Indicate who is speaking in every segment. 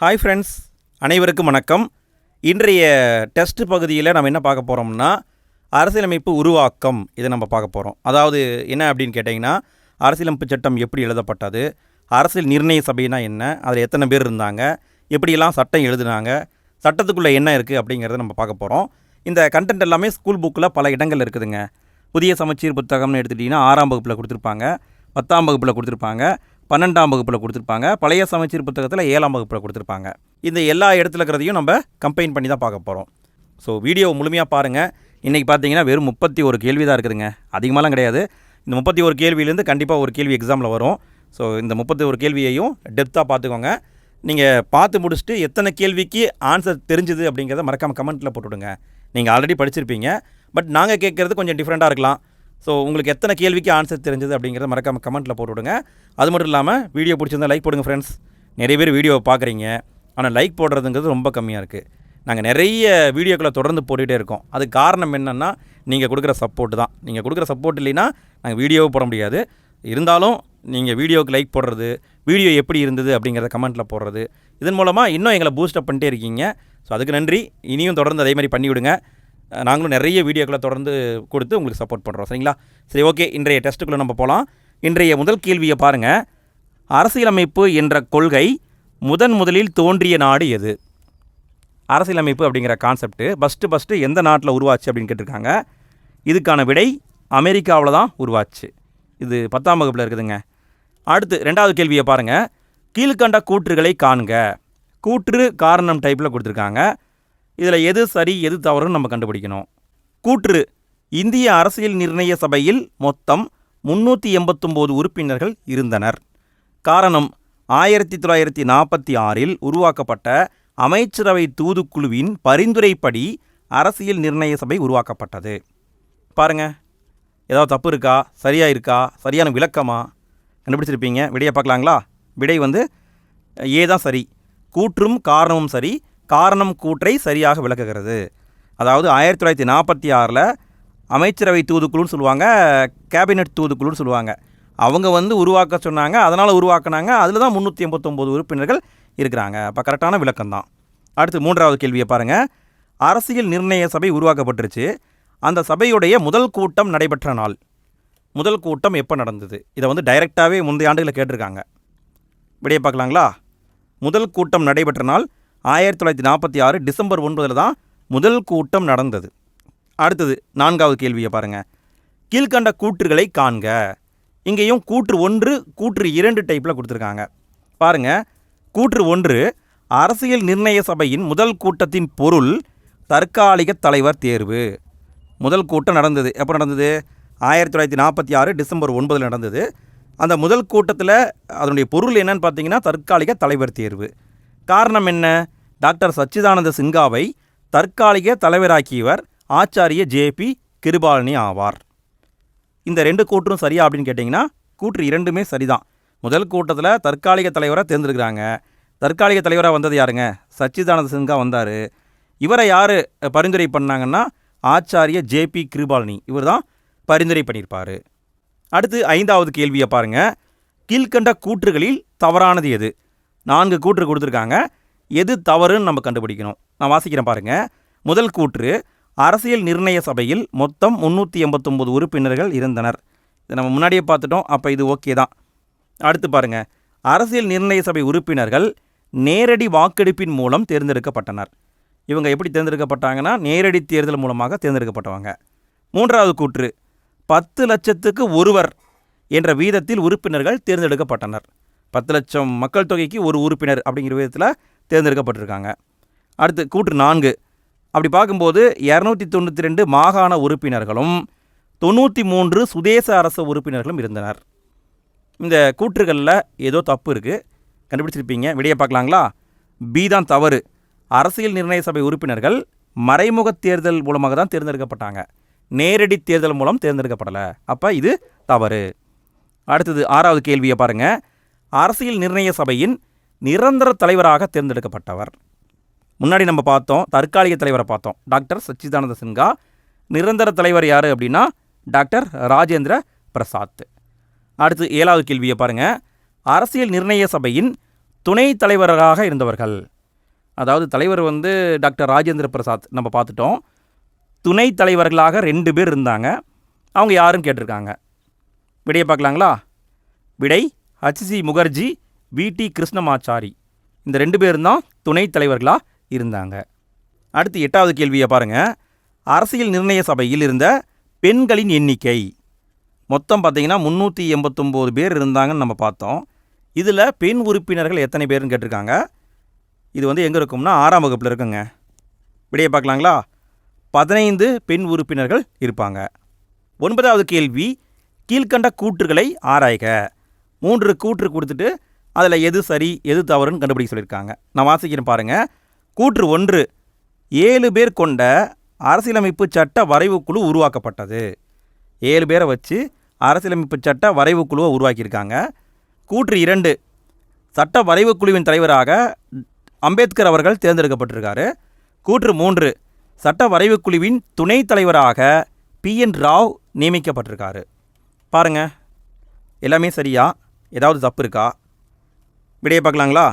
Speaker 1: Hi friends அனைவருக்கும் வணக்கம். இன்றைய டெஸ்ட் பகுதியில் நம்ம என்ன பார்க்க போகிறோம்னா அரசியலமைப்பு உருவாக்கம் இதை நம்ம பார்க்க போகிறோம் அதாவது என்ன அப்படின்னு கேட்டிங்கன்னா அரசியலமைப்பு சட்டம் எப்படி எழுதப்பட்டது அரசியல் நிர்ணய சபைனா என்ன அதில் எத்தனை பேர் இருந்தாங்க எப்படியெல்லாம் சட்டம் எழுதுனாங்க சட்டத்துக்குள்ளே என்ன இருக்குது அப்படிங்கிறத நம்ம பார்க்க போகிறோம் இந்த கண்டென்ட் எல்லாமே ஸ்கூல் புக்கில் பல இடங்கள் இருக்குதுங்க. புதிய சமச்சீர் புத்தகம்னு எடுத்துக்கிட்டிங்கன்னா ஆறாம் வகுப்பில் கொடுத்துருப்பாங்க பத்தாம் வகுப்பில் கொடுத்துருப்பாங்க. பன்னெண்டாம் வகுப்பில் கொடுத்துருப்பாங்க. பழைய சமச்சீர் புத்தகத்தில் ஏழாம் வகுப்பில் கொடுத்துருப்பாங்க. இந்த எல்லா இடத்துல இருக்கிறதையும் நம்ம கம்பைன் பண்ணி தான் பார்க்க போகிறோம் ஸோ வீடியோ முழுமையாக பாருங்கள் இன்றைக்கி பார்த்தீங்கன்னா வெறும் முப்பத்தி ஒரு கேள்வி தான் இருக்குதுங்க. அதிகமாலாம் கிடையாது. இந்த முப்பத்தி ஒரு கேள்வியிலேருந்து கண்டிப்பாக ஒரு கேள்வி எக்ஸாமில் வரும். ஸோ இந்த முப்பத்தி ஒரு கேள்வியையும் டெப்த்தாக பார்த்துக்கோங்க. நீங்கள் பார்த்து முடிச்சுட்டு எத்தனை கேள்விக்கு ஆன்சர் தெரிஞ்சுது அப்படிங்கிறத மறக்காமல் கமெண்ட்டில் போட்டுவிடுங்க நீங்கள் ஆல்ரெடி படிச்சிருப்பீங்க. பட் நாங்கள் கேட்குறது கொஞ்சம் டிஃப்ரெண்ட்டாக இருக்கலாம். ஸோ உங்களுக்கு எத்தனை கேள்விக்கு ஆன்சர் தெரிஞ்சது அப்படிங்கிறத மறக்காமல் கமெண்ட்டில் போட்டு விடுங்க. அது மட்டும் இல்லாமல் வீடியோ பிடிச்சிருந்தா லைக் போடுங்க ஃப்ரெண்ட்ஸ் நிறைய பேர் வீடியோவை பார்க்குறீங்க. ஆனால் லைக் போடுறதுங்கிறது ரொம்ப கம்மியாக இருக்குது நாங்கள் நிறைய வீடியோக்களை தொடர்ந்து போட்டுகிட்டே இருக்கோம். அது காரணம் என்னென்னா நீங்கள் கொடுக்குற சப்போர்ட் தான். நீங்கள் கொடுக்குற சப்போர்ட் இல்லைன்னா நாங்கள் வீடியோவை போட முடியாது. இருந்தாலும் நீங்கள் வீடியோவுக்கு லைக் போடுறது வீடியோ எப்படி இருந்தது அப்படிங்கிறத கமெண்ட்டில் போடுறது. இதன் மூலமாக இன்னும் எங்களை பூஸ்டப் பண்ணிட்டே இருக்கீங்க. ஸோ அதுக்கு நன்றி. இனியும் தொடர்ந்து அதே மாதிரி பண்ணிவிடுங்க. நாங்களும் நிறைய வீடியோக்களை தொடர்ந்து கொடுத்து உங்களுக்கு சப்போர்ட் பண்ணுறோம் சரிங்களா? சரி ஓகே இன்றைய டெஸ்ட்டுக்குள்ளே நம்ம போகலாம் இன்றைய முதல் கேள்வியை பாருங்கள் அரசியலமைப்பு என்ற கொள்கை முதன் முதலில் தோன்றிய நாடு எது? அரசியலமைப்பு அப்படிங்கிற கான்செப்ட்டு ஃபஸ்ட்டு ஃபஸ்ட்டு எந்த நாட்டில் உருவாச்சு அப்படின்னு கேட்டிருக்காங்க. இதுக்கான விடை அமெரிக்காவில் தான் உருவாச்சு. இது பத்தாம் வகுப்பில் இருக்குதுங்க. அடுத்து ரெண்டாவது கேள்வியை பாருங்கள் கீழ்கண்ட கூற்றுகளை காண்க. கூற்று காரணம் டைப்பில் கொடுத்துருக்காங்க. இதில் எது சரி எது தவறுன்னு நம்ம கண்டுபிடிக்கணும். கூற்று இந்திய அரசியல் நிர்ணய சபையில் மொத்தம் முன்னூற்றி எண்பத்தொம்போது உறுப்பினர்கள் இருந்தனர். காரணம் ஆயிரத்தி தொள்ளாயிரத்தி நாற்பத்தி ஆறில் உருவாக்கப்பட்ட அமைச்சரவை தூதுக்குழுவின் பரிந்துரைப்படி அரசியல் நிர்ணய சபை உருவாக்கப்பட்டது. பாருங்க ஏதாவது தப்பு இருக்கா சரியா இருக்கா சரியான விளக்கமா? கண்டுபிடிச்சிருப்பீங்க. விடையை பார்க்கலாங்களா? விடை வந்து ஏதான் சரி கூற்றும் காரணமும் சரி காரணம் கூற்றை சரியாக விளக்குகிறது. அதாவது ஆயிரத்தி தொள்ளாயிரத்தி நாற்பத்தி ஆறில் அமைச்சரவை தூதுக்குழுன்னு சொல்லுவாங்க கேபினெட் தூதுக்குழுன்னு சொல்லுவாங்க. அவங்க வந்து உருவாக்க சொன்னாங்க அதனால் உருவாக்குனாங்க அதில் தான் முந்நூற்றி எண்பத்தொம்போது உறுப்பினர்கள் இருக்கிறாங்க. அப்போ கரெக்டான விளக்கம் தான் அடுத்து மூன்றாவது கேள்வியை பாருங்கள் அரசியல் நிர்ணய சபை உருவாக்கப்பட்டுருச்சு. அந்த சபையுடைய முதல் கூட்டம் நடைபெற்ற நாள். முதல் கூட்டம் எப்போ நடந்தது? இதை வந்து டைரெக்டாகவே முந்தைய ஆண்டுகளில் கேட்டிருக்காங்க. விடையை பார்க்கலாங்களா? முதல் கூட்டம் நடைபெற்ற நாள் ஆயிரத்தி தொள்ளாயிரத்தி நாற்பத்தி ஆறு டிசம்பர் ஒன்பதில் தான் முதல் கூட்டம் நடந்தது. அடுத்தது நான்காவது கேள்வியை பாருங்கள் கீழ்கண்ட கூற்றுகளை காண்க. இங்கேயும் கூற்று ஒன்று கூற்று இரண்டு டைப்பில் கொடுத்துருக்காங்க. பாருங்கள் கூற்று ஒன்று அரசியல் நிர்ணய சபையின் முதல் கூட்டத்தின் பொருள் தற்காலிக தலைவர் தேர்வு. முதல் கூட்டம் நடந்தது. எப்போ நடந்தது? ஆயிரத்தி தொள்ளாயிரத்தி நாற்பத்தி ஆறு டிசம்பர் ஒன்பதில் நடந்தது. அந்த முதல் கூட்டத்தில் அதனுடைய பொருள் என்னன்னு பார்த்தீங்கன்னா தற்காலிக தலைவர் தேர்வு. காரணம் என்ன? டாக்டர் சச்சிதானந்த சிங்காவை தற்காலிக தலைவராக்கியவர் ஆச்சாரிய ஜேபி கிருபாலினி ஆவார். இந்த ரெண்டு கூற்றும் சரியா அப்படின்னு கேட்டிங்கன்னா கூற்று இரண்டுமே சரிதான். முதல் கூட்டத்தில் தற்காலிக தலைவராக தேர்ந்தெடுக்கிறாங்க. தற்காலிக தலைவராக வந்தது யாருங்க? சச்சிதானந்த சின்ஹா வந்தார். இவரை யார் பரிந்துரை பண்ணாங்கன்னா ஆச்சாரிய ஜேபி கிருபாலினி. இவர் தான் பரிந்துரை பண்ணியிருப்பார். அடுத்து ஐந்தாவது கேள்வியை பாருங்கள் கீழ்கண்ட கூற்றுகளில் தவறானது எது? நான்கு கூற்று கொடுத்துருக்காங்க. எது தவறுன்னு நம்ம கண்டுபிடிக்கணும். நான் வாசிக்கிறேன் பாருங்கள் முதல் கூற்று அரசியல் நிர்ணய சபையில் மொத்தம் முந்நூற்றி எண்பத்தொம்போது உறுப்பினர்கள் இருந்தனர். இதை நம்ம முன்னாடியே பார்த்துட்டோம். அப்போ இது ஓகே தான். அடுத்து பாருங்கள் அரசியல் நிர்ணய சபை உறுப்பினர்கள் நேரடி வாக்கெடுப்பின் மூலம் தேர்ந்தெடுக்கப்பட்டனர். இவங்க எப்படி தேர்ந்தெடுக்கப்பட்டாங்கன்னா நேரடி தேர்தல் மூலமாக தேர்ந்தெடுக்கப்பட்டவங்க. மூன்றாவது கூற்று பத்து லட்சத்துக்கு ஒருவர் என்ற வீதத்தில் உறுப்பினர்கள் தேர்ந்தெடுக்கப்பட்டனர். பத்து லட்சம் மக்கள் தொகைக்கு ஒரு உறுப்பினர் அப்படிங்கிற விதத்தில் தேர்ந்தெடுக்கப்பட்டிருக்காங்க. அடுத்து கூற்று நான்கு. அப்படி பார்க்கும்போது இரநூத்தி தொண்ணூற்றி ரெண்டு மாகாண உறுப்பினர்களும் தொண்ணூற்றி மூன்று சுதேச அரச உறுப்பினர்களும் இருந்தனர். இந்த கூற்றுகளில் ஏதோ தப்பு இருக்குது கண்டுபிடிச்சிருப்பீங்க. விடையை பார்க்கலாங்களா? பி தான் தவறு. அரசியல் நிர்ணய சபை உறுப்பினர்கள் மறைமுக தேர்தல் மூலமாக தான் தேர்ந்தெடுக்கப்பட்டாங்க. நேரடி தேர்தல் மூலம் தேர்ந்தெடுக்கப்படலை. அப்போ இது தவறு. அடுத்தது ஆறாவது கேள்வியை பாருங்கள் அரசியல் நிர்ணய சபையின் நிரந்தர தலைவராக தேர்ந்தெடுக்கப்பட்டவர். முன்னாடி நம்ம பார்த்தோம் தற்காலிக தலைவரை பார்த்தோம். டாக்டர் சச்சிதானந்த சின்ஹா. நிரந்தர தலைவர் யார் அப்படின்னா டாக்டர் ராஜேந்திர பிரசாத். அடுத்து ஏழாவது கேள்வியை பாருங்கள் அரசியல் நிர்ணய சபையின் துணை தலைவராக இருந்தவர்கள். அதாவது தலைவர் வந்து டாக்டர் ராஜேந்திர பிரசாத் நம்ம பார்த்துட்டோம். துணை தலைவர்களாக ரெண்டு பேர் இருந்தாங்க. அவங்க யாரும் கேட்டிருக்காங்க. விடையை பார்க்கலாங்களா? விடை ஹச்சி முகர்ஜி விடி கிருஷ்ணமாச்சாரி இந்த ரெண்டு பேரும் தான் துணைத் தலைவர்களாக இருந்தாங்க. அடுத்து எட்டாவது கேள்வியை பாருங்கள் அரசியல் நிர்ணய சபையில் இருந்த பெண்களின் எண்ணிக்கை. மொத்தம் பார்த்தீங்கன்னா முந்நூற்றி எண்பத்தொம்போது பேர் இருந்தாங்கன்னு நம்ம பார்த்தோம். இதில் பெண் உறுப்பினர்கள் எத்தனை பேர்னு கேட்டிருக்காங்க. இது வந்து எங்கே இருக்கும்னா ஆறாம் வகுப்பில் இருக்குங்க. விடையை பார்க்கலாங்களா? பதினைந்து பெண் உறுப்பினர்கள் இருப்பாங்க. ஒன்பதாவது கேள்வி கீழ்க்கண்ட கூற்றுகளை ஆராய்க. மூன்று கூற்று கொடுத்துட்டு அதில் எது சரி எது தவறுன்னு கண்டுபிடிக்க சொல்லியிருக்காங்க. நான் வாசிக்கிறேன் பாருங்கள் கூற்று ஒன்று ஏழு பேர் கொண்ட அரசியலமைப்பு சட்ட வரைவு குழு உருவாக்கப்பட்டது. ஏழு பேரை வச்சு அரசியலமைப்பு சட்ட வரைவு குழுவை உருவாக்கியிருக்காங்க. கூற்று இரண்டு சட்ட வரைவு குழுவின் தலைவராக அம்பேத்கர் அவர்கள் தேர்ந்தெடுக்கப்பட்டிருக்காரு. கூற்று மூன்று சட்ட வரைவு குழுவின் துணைத் தலைவராக பி என் ராவ் நியமிக்கப்பட்டிருக்காரு. பாருங்க. எல்லாமே சரியா? ஏதாவது தப்பு இருக்கா விடையை பார்க்கலாங்களா?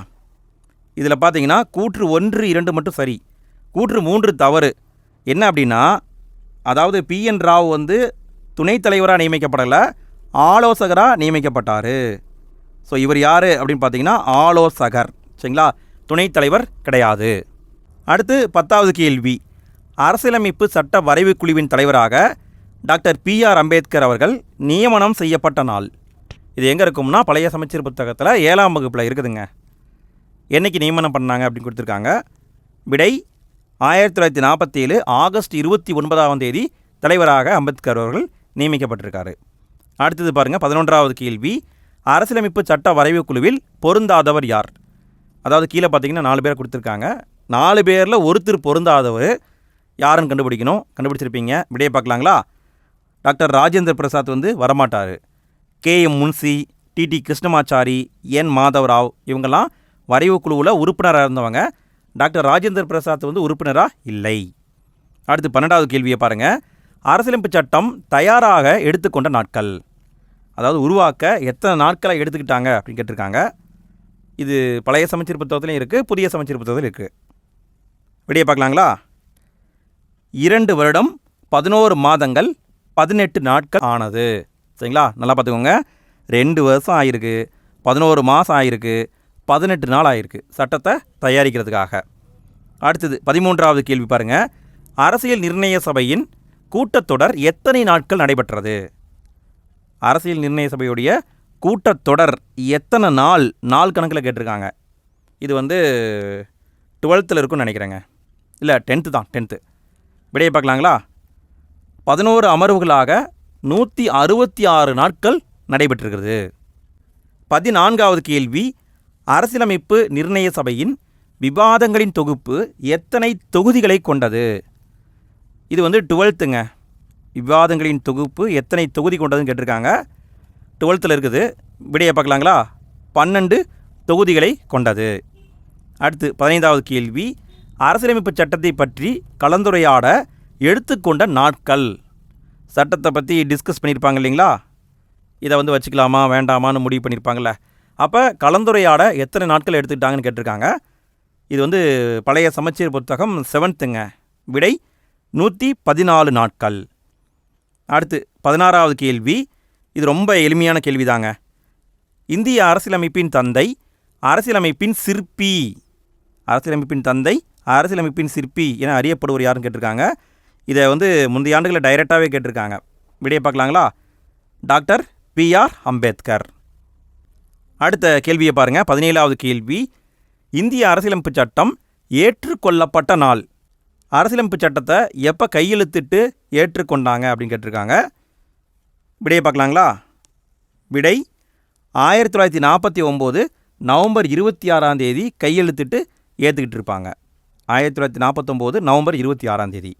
Speaker 1: இதில் பார்த்தீங்கன்னா கூற்று ஒன்று இரண்டு மட்டும் சரி. கூற்று மூன்று தவறு. என்ன அப்படின்னா அதாவது பி என் ராவ் வந்து துணைத் தலைவராக நியமிக்கப்படலை ஆலோசகராக நியமிக்கப்பட்டார். ஸோ இவர் யார் அப்படின்னு பார்த்தீங்கன்னா ஆலோசகர். சரிங்களா? துணைத் தலைவர் கிடையாது. அடுத்து பத்தாவது கேள்வி. அரசியலமைப்பு சட்ட வரைவு குழுவின் தலைவராக டாக்டர் பி ஆர் அம்பேத்கர் அவர்கள் நியமனம் செய்யப்பட்ட நாள். இது எங்கே இருக்கும்னா பழைய சமச்சீர் புத்தகத்தில் ஏழாம் வகுப்பில் இருக்குதுங்க. என்னைக்கு நியமனம் பண்ணாங்க அப்படின்னு கொடுத்துருக்காங்க. விடை ஆயிரத்தி தொள்ளாயிரத்தி நாற்பத்தி ஏழு ஆகஸ்ட் இருபத்தி ஒன்பதாம் தேதி தலைவராக அம்பேத்கர் அவர்கள் நியமிக்கப்பட்டிருக்காரு. அடுத்தது பாருங்கள் பதினொன்றாவது கேள்வி. அரசியலமைப்பு சட்ட வரைவு குழுவில் பொருந்தாதவர் யார்? அதாவது கீழே பார்த்தீங்கன்னா நாலு பேர் கொடுத்துருக்காங்க. நாலு பேரில் ஒருத்தர் பொருந்தாதவர் யாருன்னு கண்டுபிடிக்கணும். கண்டுபிடிச்சிருப்பீங்க. விடையை பார்க்கலாங்களா? டாக்டர் ராஜேந்திர பிரசாத் வந்து வரமாட்டார். K M Munshi TT Krishnamachari N Madhava Rao இவங்கெல்லாம் வரைவு குழுவில் உறுப்பினராக இருந்தவங்க. டாக்டர் ராஜேந்திர பிரசாத் வந்து உறுப்பினராக இல்லை. அடுத்து பன்னெண்டாவது கேள்வியை பாருங்கள் அரசியலமைப்பு சட்டம் தயாராக எடுத்துக்கொண்ட நாட்கள். அதாவது உருவாக்க எத்தனை நாட்களை எடுத்துக்கிட்டாங்க அப்படின்னு கேட்டிருக்காங்க. இது பழைய சமச்சீர் புத்தகத்துலையும் இருக்குது புதிய சமச்சீர் புத்தகத்துலையும் இருக்குது வெளியே பார்க்கலாங்களா? இரண்டு வருடம் பதினோரு மாதங்கள் பதினெட்டு நாட்கள் ஆனது. சரிங்களா? நல்லா பார்த்துக்கோங்க. ரெண்டு வருஷம் ஆகிருக்கு பதினோரு மாதம் ஆகிருக்கு பதினெட்டு நாள் ஆகிருக்கு சட்டத்தை தயாரிக்கிறதுக்காக. அடுத்தது பதிமூன்றாவது கேள்வி பாருங்கள் அரசியல் நிர்ணய சபையின் கூட்டத்தொடர் எத்தனை நாட்கள் நடைபெற்றது? அரசியல் நிர்ணய சபையுடைய கூட்டத்தொடர் எத்தனை நாள்? நாள் கணக்கில் கேட்டிருக்காங்க. இது வந்து டுவெல்த்தில் இருக்கும்னு நினைக்கிறேங்க. இல்லை டென்த்து தான் டென்த்து. விடையை பார்க்கலாங்களா? பதினோரு அமர்வுகளாக நூற்றி அறுபத்தி ஆறு நாட்கள் நடைபெற்றிருக்கிறது. பதினான்காவது கேள்வி அரசியலமைப்பு நிர்ணய சபையின் விவாதங்களின் தொகுப்பு எத்தனை தொகுதிகளை கொண்டது? இது வந்து டுவெல்த்துங்க. விவாதங்களின் தொகுப்பு எத்தனை தொகுதி கொண்டதுன்னு கேட்டிருக்காங்க. டுவெல்த்தில் இருக்குது விடையை பார்க்கலாங்களா? பன்னெண்டு தொகுதிகளை கொண்டது. அடுத்து பதினைந்தாவது கேள்வி அரசியலமைப்பு சட்டத்தை பற்றி கலந்துரையாட எடுத்துக்கொண்ட நாட்கள். சட்டத்தை பற்றி டிஸ்கஸ் பண்ணியிருப்பாங்க இல்லைங்களா? இதை வந்து வச்சுக்கலாமா வேண்டாமான்னு முடிவு பண்ணியிருப்பாங்கள்ல அப்போ கலந்துரையாட எத்தனை நாட்கள் எடுத்துக்கிட்டாங்கன்னு கேட்டிருக்காங்க. இது வந்து பழைய சமச்சீர் புத்தகம் செவன்த்துங்க விடை நூற்றி பதினாலு நாட்கள். அடுத்து பதினாறாவது கேள்வி. இது ரொம்ப எளிமையான கேள்விதாங்க. இந்திய அரசியலமைப்பின் தந்தை அரசியலமைப்பின் சிற்பி. அரசியலமைப்பின் தந்தை அரசியலமைப்பின் சிற்பி என அறியப்படுவர் யாருன்னு கேட்டிருக்காங்க. இதை வந்து முந்தைய ஆண்டுகளில் டைரெக்டாகவே கேட்டிருக்காங்க. விடையை பார்க்கலாங்களா? Doctor BR Ambedkar. அடுத்த கேள்வியை பாருங்கள் பதினேழாவது கேள்வி. இந்திய அரசியலமைப்பு சட்டம் ஏற்றுக்கொள்ளப்பட்ட நாள். அரசியலமைப்பு சட்டத்தை எப்போ கையெழுத்திட்டு ஏற்றுக்கொண்டாங்க அப்படின்னு கேட்டிருக்காங்க. விடையை பார்க்கலாங்களா? விடை ஆயிரத்தி தொள்ளாயிரத்தி நாற்பத்தி ஒம்பது நவம்பர் இருபத்தி ஆறாம் தேதி கையெழுத்திட்டு ஏற்றுக்கிட்டு இருப்பாங்க. ஆயிரத்தி தொள்ளாயிரத்தி நாற்பத்தொம்போது நவம்பர் இருபத்தி ஆறாம் தேதி.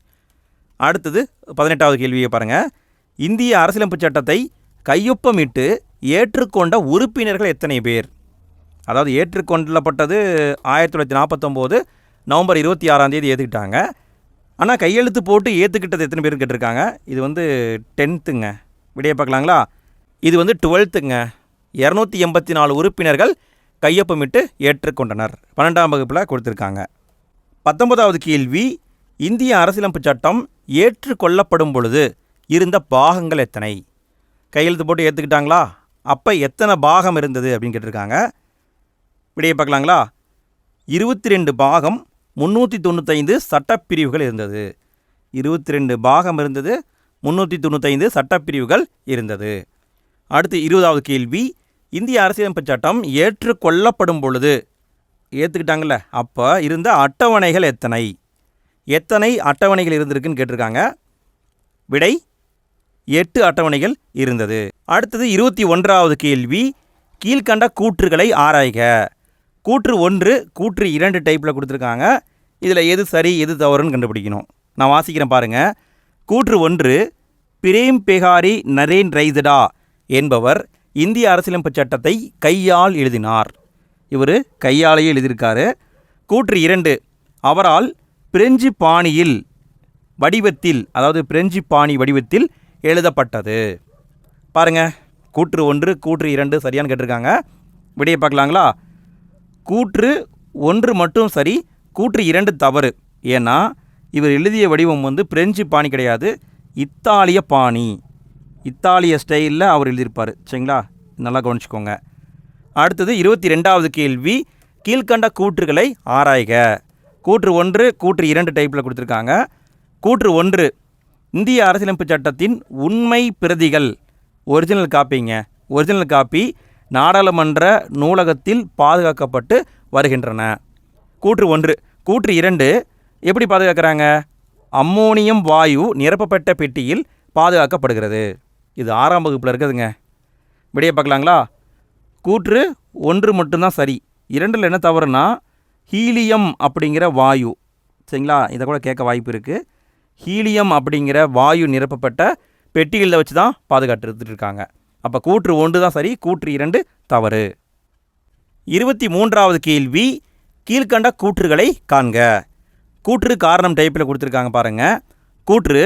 Speaker 1: அடுத்தது பதினெட்டாவது கேள்வியை பாருங்கள் இந்திய அரசியலமைப்பு சட்டத்தை கையொப்பமிட்டு ஏற்றுக்கொண்ட உறுப்பினர்கள் எத்தனை பேர்? அதாவது ஏற்றுக்கொள்ளப்பட்டது ஆயிரத்தி தொள்ளாயிரத்தி நாற்பத்தொம்போது நவம்பர் இருபத்தி ஆறாம் தேதி ஏற்றுக்கிட்டாங்க ஆனால் கையெழுத்து போட்டு ஏற்றுக்கிட்டது எத்தனை பேர் கேட்டிருக்காங்க. இது வந்து டென்த்துங்க. விடைய பார்க்கலாங்களா? இது வந்து டுவெல்த்துங்க. இரநூத்தி எண்பத்தி நாலு உறுப்பினர்கள் கையொப்பமிட்டு ஏற்றுக்கொண்டனர். பன்னெண்டாம் வகுப்பில் கொடுத்துருக்காங்க. பத்தொன்பதாவது கேள்வி இந்திய அரசியலமைப்பு சட்டம் ஏற்றுக்கொள்ளப்படும் பொழுது இருந்த பாகங்கள் எத்தனை? கையெழுத்து போட்டு ஏற்றுக்கிட்டாங்களா அப்போ எத்தனை பாகம் இருந்தது அப்படின்னு கேட்டிருக்காங்க. விடையை பார்க்கலாங்களா? இருபத்தி ரெண்டு பாகம் முந்நூற்றி தொண்ணூத்தைந்து சட்டப்பிரிவுகள் இருந்தது. இருபத்தி ரெண்டு பாகம் இருந்தது முந்நூற்றி தொண்ணூத்தைந்து சட்டப்பிரிவுகள் இருந்தது. அடுத்து இருபதாவது கேள்வி இந்திய அரசியலமைப்பு சட்டம் ஏற்றுக்கொள்ளப்படும் பொழுது ஏற்றுக்கிட்டாங்கல்ல அப்போ இருந்த அட்டவணைகள் எத்தனை? எத்தனை அட்டவணைகள் இருந்திருக்குன்னு கேட்டிருக்காங்க. விடை எட்டு அட்டவணைகள் இருந்தது. அடுத்தது இருபத்தி ஒன்றாவது கேள்வி கீழ்கண்ட கூற்றுகளை ஆராய்க. கூற்று ஒன்று கூற்று இரண்டு டைப்பில் கொடுத்துருக்காங்க. இதில் எது சரி எது தவறுன்னு கண்டுபிடிக்கணும். நான் வாசிக்கிறேன் பாருங்கள் கூற்று ஒன்று பிரேம் பெகாரி நரேன் ரைதடா என்பவர் இந்திய அரசியலமைப்பு சட்டத்தை கையால் எழுதினார். இவர் கையாலேயே எழுதியிருக்காரு. கூற்று இரண்டு அவரால் பிரெஞ்சு பாணியில் வடிவத்தில் அதாவது பிரெஞ்சு பாணி வடிவத்தில் எழுதப்பட்டது. பாருங்க கூற்று ஒன்று கூற்று இரண்டு சரியான்னு கேட்டிருக்காங்க. விடையை பார்க்கலாங்களா? கூற்று ஒன்று மட்டும் சரி கூற்று இரண்டு தவறு. ஏன்னா இவர் எழுதிய வடிவம் வந்து பிரெஞ்சு பாணி கிடையாது இத்தாலிய பாணி. இத்தாலிய ஸ்டைலில் அவர் எழுதியிருப்பார். சரிங்களா? நல்லா கவனிச்சுக்கோங்க. அடுத்தது இருபத்தி ரெண்டாவது கேள்வி கீழ்கண்ட கூற்றுகளை ஆராய்க. கூற்று ஒன்று கூற்று இரண்டு டைப்பில் கொடுத்துருக்காங்க. கூற்று ஒன்று இந்திய அரசியலமைப்பு சட்டத்தின் உண்மை பிரதிகள். ஒரிஜினல் காப்பிங்க ஒரிஜினல் காப்பி நாடாளுமன்ற நூலகத்தில் பாதுகாக்கப்பட்டு வருகின்றன. கூற்று ஒன்று கூற்று இரண்டு எப்படி பாதுகாக்கிறாங்க? அம்மோனியம் வாயு நிரப்பப்பட்ட பெட்டியில் பாதுகாக்கப்படுகிறது. இது ஆறாம் வகுப்பில் இருக்குதுங்க. விடிய பார்க்கலாங்களா? கூற்று ஒன்று மட்டும்தான் சரி. இரண்டில் என்ன தவறுனா ஹீலியம் அப்படிங்கிற வாயு. சரிங்களா? இதை கூட கேட்க வாய்ப்பு இருக்குது ஹீலியம் அப்படிங்கிற வாயு நிரப்பப்பட்ட பெட்டிகளில் வச்சு தான் பாதுகாத்துட்டு இருக்காங்க. அப்போ கூற்று ஒன்று தான் சரி கூற்று இரண்டு தவறு. இருபத்தி மூன்றாவது கேள்வி கீழ்கண்ட கூற்றுகளை காண்க. கூற்று காரணம் டைப்பில் கொடுத்துருக்காங்க பாருங்கள் கூற்று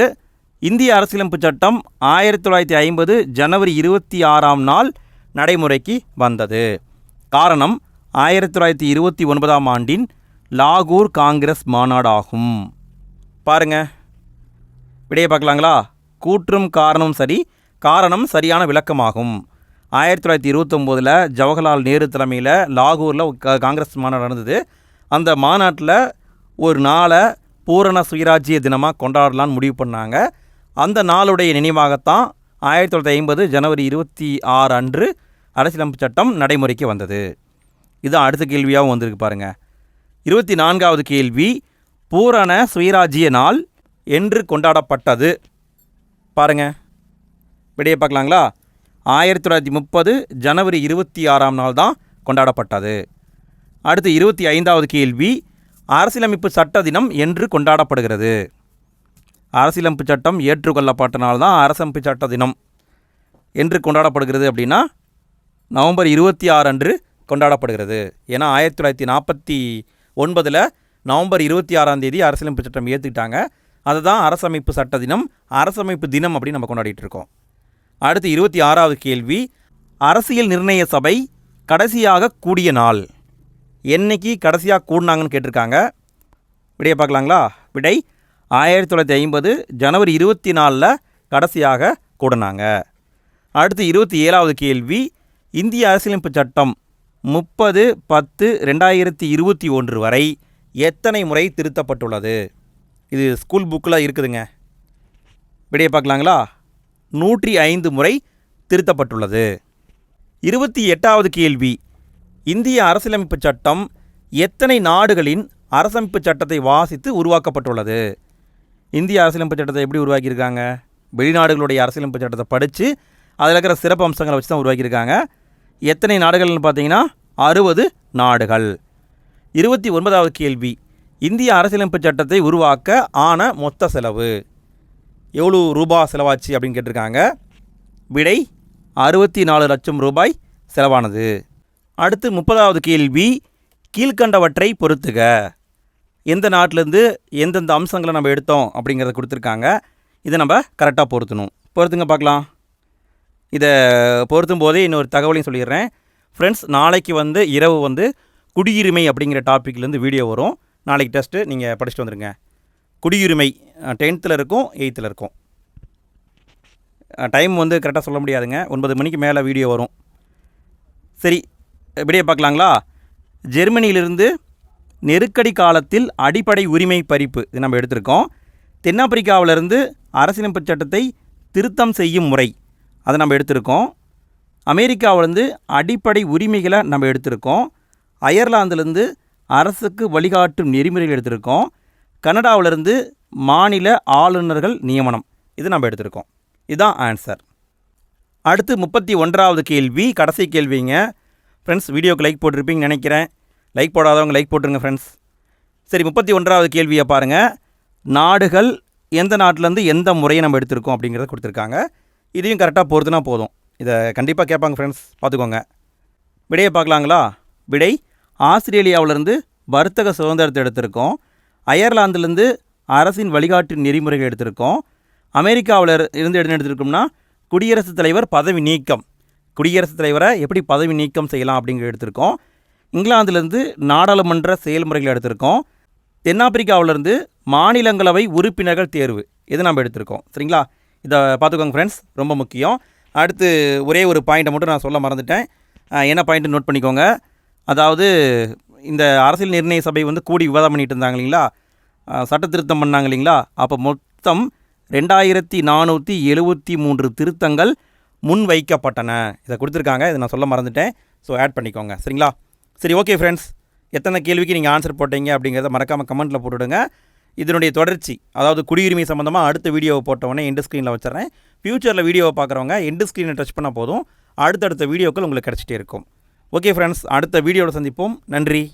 Speaker 1: இந்திய அரசியலமைப்பு சட்டம் ஆயிரத்தி தொள்ளாயிரத்தி ஐம்பது ஜனவரி இருபத்தி ஆறாம் நாள் நடைமுறைக்கு வந்தது. காரணம் ஆயிரத்தி தொள்ளாயிரத்தி இருபத்தி ஒன்பதாம் ஆண்டின் லாகூர் காங்கிரஸ் மாநாடாகும். பாருங்க. விடையை பார்க்கலாங்களா? கூற்றும் காரணம் சரி காரணம் சரியான விளக்கமாகும். ஆயிரத்தி தொள்ளாயிரத்தி இருபத்தொம்போதில் ஜவஹர்லால் நேரு தலைமையில் லாகூரில் க- காங்கிரஸ் மாநாடு நடந்தது. அந்த மாநாட்டில் ஒரு நாளை பூரண சுயராஜ்ய தினமாக கொண்டாடலான்னு முடிவு பண்ணாங்க. அந்த நாளுடைய நினைவாகத்தான் ஆயிரத்தி தொள்ளாயிரத்தி ஐம்பது ஜனவரி இருபத்தி ஆறு அன்று அரசியலமைப்பு சட்டம் நடைமுறைக்கு வந்தது. இதுதான் அடுத்த கேள்வியாகவும் வந்திருக்கு பாருங்க. இருபத்தி நான்காவது கேள்வி பூரண சுயராஜ்ய நாள் என்று கொண்டாடப்பட்டது. பாருங்க. விடையை பார்க்கலாங்களா? ஆயிரத்தி தொள்ளாயிரத்தி முப்பது ஜனவரி இருபத்தி ஆறாம் நாள் தான் கொண்டாடப்பட்டது. அடுத்து இருபத்தி ஐந்தாவது கேள்வி அரசியலமைப்பு சட்ட தினம் என்று கொண்டாடப்படுகிறது. அரசியலமைப்பு சட்டம் ஏற்றுக்கொள்ளப்பட்ட நாள் தான் அரசமைப்பு சட்ட தினம் என்று கொண்டாடப்படுகிறது அப்படின்னா நவம்பர் இருபத்தி ஆறு அன்று கொண்டாடப்படுகிறது. ஏன்னா ஆயிரத்தி தொள்ளாயிரத்தி நாற்பத்தி ஒன்பதில் நவம்பர் இருபத்தி ஆறாம் தேதி அரசியலமைப்பு சட்டம் ஏற்றுக்கிட்டாங்க அதுதான் அரசமைப்பு சட்ட தினம் அரசமைப்பு தினம் அப்படின்னு நம்ம கொண்டாடிட்டு இருக்கோம். அடுத்து இருபத்தி ஆறாவது கேள்வி அரசியல் நிர்ணய சபை கடைசியாக கூடிய நாள். என்னைக்கு கடைசியாக கூடினாங்கன்னு கேட்டிருக்காங்க. விடையை பார்க்கலாங்களா? விடை ஆயிரத்தி தொள்ளாயிரத்தி ஐம்பது ஜனவரி இருபத்தி நாலில் கடைசியாக கூடினாங்க. அடுத்து இருபத்தி ஏழாவது கேள்வி இந்திய அரசியலமைப்பு சட்டம் முப்பது பத்து ரெண்டாயிரத்தி இருபத்தி ஒன்று வரை எத்தனை முறை திருத்தப்பட்டுள்ளது? இது ஸ்கூல் புக்கில் இருக்குதுங்க. விடையை பார்க்கலாங்களா? நூற்றி ஐந்து முறை திருத்தப்பட்டுள்ளது. இருபத்தி எட்டாவது கேள்வி. இந்திய அரசியலமைப்பு சட்டம் எத்தனை நாடுகளின் அரசமைப்பு சட்டத்தை வாசித்து உருவாக்கப்பட்டுள்ளது? இந்திய அரசியலமைப்பு சட்டத்தை எப்படி உருவாக்கியிருக்காங்க? வெளிநாடுகளுடைய அரசியலமைப்பு சட்டத்தை படித்து அதில் இருக்கிற சிறப்பு அம்சங்களை வச்சு தான் உருவாக்கியிருக்காங்க. எத்தனை நாடுகள்னு பார்த்தீங்கன்னா அறுபது நாடுகள். இருபத்தி ஒன்பதாவது கேள்வி. இந்திய அரசியலமைப்பு சட்டத்தை உருவாக்க ஆன மொத்த செலவு. எவ்வளோ ரூபா செலவாச்சு அப்படின்னு கேட்டிருக்காங்க. விடை அறுபத்தி நாலு லட்சம் ரூபாய் செலவானது. அடுத்து முப்பதாவது கேள்வி கீழ்கண்டவற்றை பொறுத்துக. எந்த நாட்டிலேருந்து எந்தெந்த அம்சங்களை நம்ம எடுத்தோம் அப்படிங்கிறத கொடுத்துருக்காங்க. இதை நம்ம கரெக்டாக பொருத்தணும். பொறுத்துங்க பார்க்கலாம். இதை பொருத்தும் போதே இன்னொரு தகவலையும் சொல்லிடுறேன். ஃப்ரெண்ட்ஸ் நாளைக்கு வந்து இரவு வந்து குடியுரிமை அப்படிங்கிற டாப்பிக்லேருந்து வீடியோ வரும். நாளைக்கு டெஸ்ட்டு நீங்கள் படிச்சுட்டு வந்துடுங்க குடியுரிமை டென்த்தில் இருக்கும் எயித்தில் இருக்கும். டைம் வந்து கரெக்டாக சொல்ல முடியாதுங்க. ஒன்பது மணிக்கு மேலே வீடியோ வரும். சரி வீடியோ பார்க்கலாங்களா? ஜெர்மனியிலிருந்து நெருக்கடி காலத்தில் அடிப்படை உரிமை பறிப்பு இது நம்ம எடுத்திருக்கோம். தென்னாப்பிரிக்காவிலிருந்து அரசியலமைப்பு சட்டத்தை திருத்தம் செய்யும் முறை அதை நம்ம எடுத்திருக்கோம். அமெரிக்காவிலேருந்து அடிப்படை உரிமைகளை நம்ம எடுத்திருக்கோம். அயர்லாந்துலேருந்து அரசுக்கு வழிகாட்டும் நெறிமுறைகள் எடுத்திருக்கோம். கனடாவிலேருந்து மாநில ஆளுநர்கள் நியமனம். இது நம்ம எடுத்திருக்கோம். இதுதான் ஆன்சர். அடுத்து முப்பத்தி ஒன்றாவது கேள்வி கடைசி கேள்விங்க. ஃப்ரெண்ட்ஸ் வீடியோக்கு லைக் போட்டிருப்பீங்கன்னு நினைக்கிறேன். லைக் போடாதவங்க லைக் போட்டுருங்க ஃப்ரெண்ட்ஸ் சரி முப்பத்தி ஒன்றாவது கேள்வியை பாருங்கள் நாடுகள் எந்த நாட்டிலேருந்து எந்த முறையை நம்ம எடுத்திருக்கோம் அப்படிங்கிறத கொடுத்துருக்காங்க. இதையும் கரெக்டாக பொறுத்துனா போதும். இதை கண்டிப்பாக கேட்பாங்க ஃப்ரெண்ட்ஸ் பார்த்துக்கோங்க. விடையை பார்க்கலாங்களா? விடை ஆஸ்திரேலியாவிலேருந்து வர்த்தக சுதந்திரத்தை எடுத்திருக்கோம். அயர்லாந்துலேருந்து அரசின் வழிகாட்டு நெறிமுறைகள் எடுத்திருக்கோம். அமெரிக்காவில் இருந்து என்ன எடுத்திருக்கோம்னா குடியரசுத் தலைவர் பதவி நீக்கம். குடியரசுத் தலைவரை எப்படி பதவி நீக்கம் செய்யலாம் அப்படிங்கிற எடுத்திருக்கோம். இங்கிலாந்துலேருந்து நாடாளுமன்ற செயல்முறைகள் எடுத்திருக்கோம். தென்னாப்பிரிக்காவிலேருந்து மாநிலங்களவை உறுப்பினர்கள் தேர்வு. இது நம்ம எடுத்திருக்கோம். சரிங்களா? இதை பார்த்துக்கோங்க ஃப்ரெண்ட்ஸ் ரொம்ப முக்கியம். அடுத்து ஒரே ஒரு பாயிண்ட்டை மட்டும் நான் சொல்ல மறந்துட்டேன். என்ன பாயிண்ட்டு நோட் பண்ணிக்கோங்க. அதாவது இந்த அரசியல் நிர்ணய சபை வந்து கூடி விவாதம் பண்ணிட்டு இருந்தாங்க இல்லைங்களா? சட்ட திருத்தம் பண்ணாங்க இல்லைங்களா? அப்போ மொத்தம் ரெண்டாயிரத்தி நானூற்றி எழுபத்தி மூன்று திருத்தங்கள் முன் வைக்கப்பட்டன. இதை கொடுத்துருக்காங்க. இதை நான் சொல்ல மறந்துட்டேன். ஸோ ஆட் பண்ணிக்கோங்க. சரிங்களா? சரி ஓகே ஃப்ரெண்ட்ஸ் எத்தனை கேள்விக்கு நீங்கள் ஆன்சர் போட்டீங்க அப்படிங்கிறத மறக்காமல் கமெண்ட்டில் போட்டுவிடுங்க இதனுடைய தொடர்ச்சி அதாவது குடியுரிமை சம்மந்தமாக அடுத்த வீடியோவை போட்டவொடனே எண்டு ஸ்க்ரீனில் வச்சிடுறேன். ஃப்யூச்சரில் வீடியோவை பார்க்குறவங்க எண்டு ஸ்க்ரீனை டச் பண்ணால் போதும். அடுத்தடுத்த வீடியோக்கள் உங்களுக்கு கிடச்சிட்டே இருக்கும். ஓகே ஃப்ரெண்ட்ஸ் அடுத்த வீடியோவில் சந்திப்போம். நன்றி.